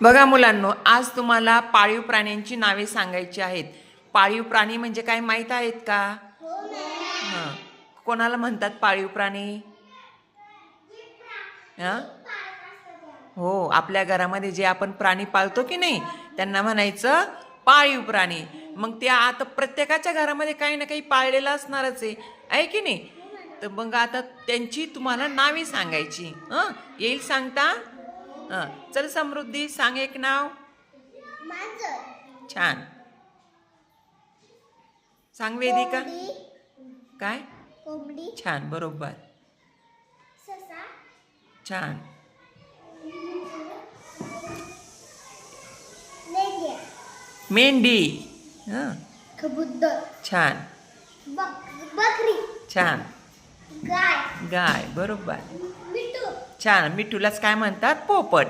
बघा मुलांनो आज तुम्हाला पाळीव प्राण्यांची नावे सांगायची आहेत. पाळीव प्राणी म्हणजे काय माहीत आहेत का? हं. कोणाला म्हणतात पाळीव प्राणी? हं? हो आपल्या घरामध्ये जे आपण प्राणी पाळतो की नाही त्यांना म्हणायचं पाळीव प्राणी. मग ते आता प्रत्येकाच्या घरामध्ये काही ना काही पाळलेलं असणारच आहे. आहे की नाही? तर मग आता त्यांची तुम्हाला नावे सांगायची. हं? येईल सांगता? हं चल समृद्धी सांग एक नाव. छान. सांग वेदिका. काय? छान बरोबर. छान. मेंढी. हं. कबूतर. छान. बक बकरी. छान. गाय. गाय बरोबर. छान. मिठूलाच काय म्हणतात? पोपट.